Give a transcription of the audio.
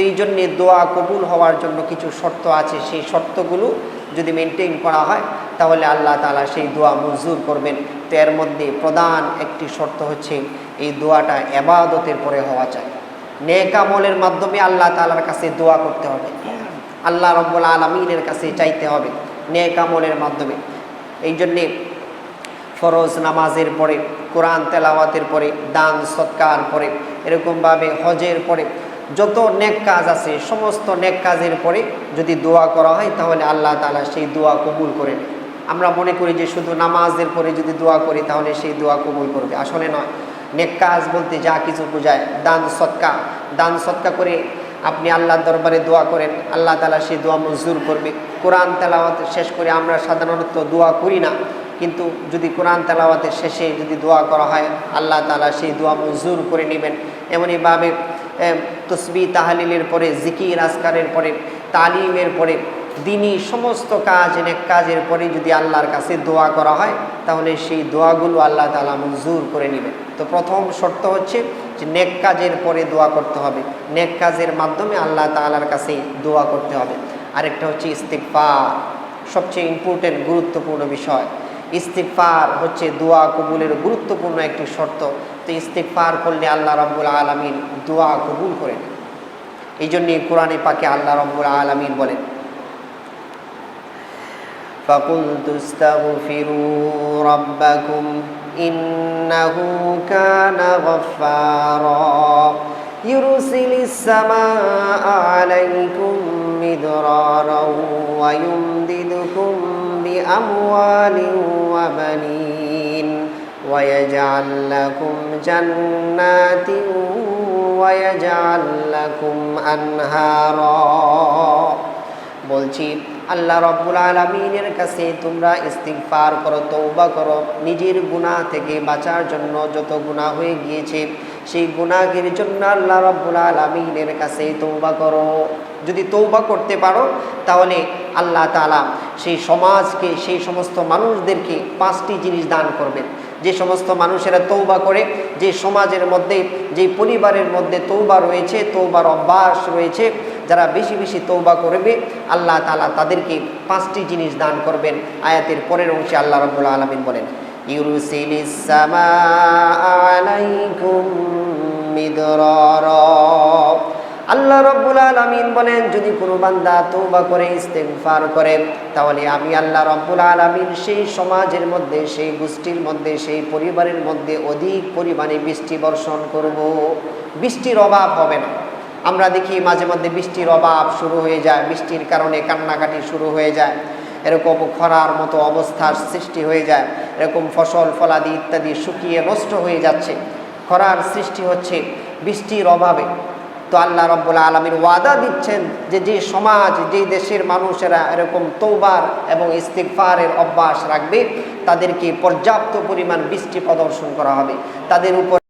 এই জন্যে দোয়া কবুল হওয়ার জন্য কিছু শর্ত আছে। সেই শর্তগুলো যদি মেনটেন করা হয়, তাহলে আল্লাহ তালা সেই দোয়া মঞ্জুর করবেন। তো এর মধ্যে প্রধান একটি শর্ত হচ্ছে, এই দোয়াটা এবাদতের পরে হওয়া চাই। নেকামলের মাধ্যমে আল্লাহ তালার কাছে দোয়া করতে হবে। আল্লাহ রব্বুল আলমিনের কাছে চাইতে হবে নেকামলের মাধ্যমে। এই জন্যে ফরজ নামাজের পরে, কোরআন তেলাওয়াতের পরে, দান সৎকার পরে, এরকমভাবে হজের পরে যত নেক কাজ আছে, সমস্ত নেক কাজের পরে যদি দোয়া করা হয়, তাহলে আল্লাহ তালা সেই দোয়া কবুল করে আমরা মনে করি যে শুধু নামাজের পরে যদি দোয়া করি, তাহলে সেই দোয়া কবুল করবে। আসলে নয় নেক কাজ বলতে যা কিছু বোঝায়, দান সৎকা। দান সৎকা করে আপনি আল্লাহর দরবারে দোয়া করেন, আল্লাহ তালা সেই দোয়া মঞ্জুর করবে। কোরআন তেলাওয়াত শেষ করে আমরা সাধারণত দোয়া করি না, কিন্তু যদি কোরআন তেলাওয়াতের শেষে যদি দোয়া করা হয়, আল্লাহ তালা সেই দোয়া মঞ্জুর করে নেবেন। এমনইভাবে তসবি তাহালিলের পরে, জিকির আসকারের পরে, তালিমের পরে, দিনই সমস্ত কাজ নেক কাজের পরে যদি আল্লাহর কাছে দোয়া করা হয়, তাহলে সেই দোয়াগুলো আল্লাহ তালা মঞ্জুর করে নেবেন। তো প্রথম শর্ত হচ্ছে যে নেক কাজের পরে দোয়া করতে হবে। নেক কাজের মাধ্যমে আল্লাহ তালার কাছে দোয়া করতে হবে। আরেকটা হচ্ছে ইস্তেকফার সবচেয়ে ইম্পর্টেন্ট গুরুত্বপূর্ণ বিষয়। ইস্তেকফার হচ্ছে দোয়া কবুলের গুরুত্বপূর্ণ একটি শর্ত তো ইস্তেকফার করলে আল্লাহ রব্বুল আলমিন দোয়া কবুল করেন এই জন্যে কোরআনে পাকে আল্লাহ রব্বুল আলমিন বলেন فقلت استغفروا ربكم إنه كان غفارا يرسل السماء عليكم مدرارا ويمددكم بأموال وبنين ويجعل لكم جنات ويجعل لكم أنهارا বলছি আল্লাহ রব্বুল আলমিনের কাছে তোমরা ইস্তিগফার করো তৌবা করো নিজের গুনাহ থেকে বাঁচার জন্য যত গুনাহ হয়ে গিয়েছে সেই গুনাহের জন্য আল্লাহ রব্বুল আলমিনের কাছে তৌবা করো যদি তৌবা করতে পারো তাহলে আল্লাহ তালা সেই সমাজকে, সেই সমস্ত মানুষদেরকে পাঁচটি জিনিস দান করবেন। যে সমস্ত মানুষেরা তৌবা করে, যে সমাজের মধ্যে, যে পরিবারের মধ্যে তৌবা রয়েছে তৌবার অভ্যাস রয়েছে, যারা বেশি বেশি তৌবা করবে, আল্লাহ তালা তাদেরকে পাঁচটি জিনিস দান করবেন। আয়াতের পরের অংশে আল্লাহ রব্বুল আলমিন বলেন আল্লাহ রব্বুল আলমিন বলেন, যদি কোনো বান্দা তৌবা করে, ইস্তেগফার করে, তাহলে আমি আল্লাহ রব্বুল আলমিন সেই সমাজের মধ্যে, সেই গোষ্ঠীর মধ্যে, সেই পরিবারের মধ্যে অধিক পরিমাণে বৃষ্টি বর্ষণ করব। বৃষ্টির অভাব হবে না। আমরা দেখি মাঝে মধ্যে বৃষ্টির অভাব শুরু হয়ে যায়, বৃষ্টির কারণে কান্নাকাটি শুরু হয়ে যায়। এরকম খরার মতো অবস্থার সৃষ্টি হয়ে যায়, এরকম ফসল ফলাদি ইত্যাদি শুকিয়ে নষ্ট হয়ে যাচ্ছে। খরার সৃষ্টি হচ্ছে বৃষ্টির অভাবে। তো আল্লাহ রব্বুল আলমীর ওয়াদা দিচ্ছেন যে যে সমাজ, যে দেশের মানুষেরা এরকম তৌবার এবং ইস্তিকফারের অভ্যাস রাখবে, তাদেরকে পর্যাপ্ত পরিমাণ বৃষ্টি প্রদর্শন করা হবে। তাদের উপর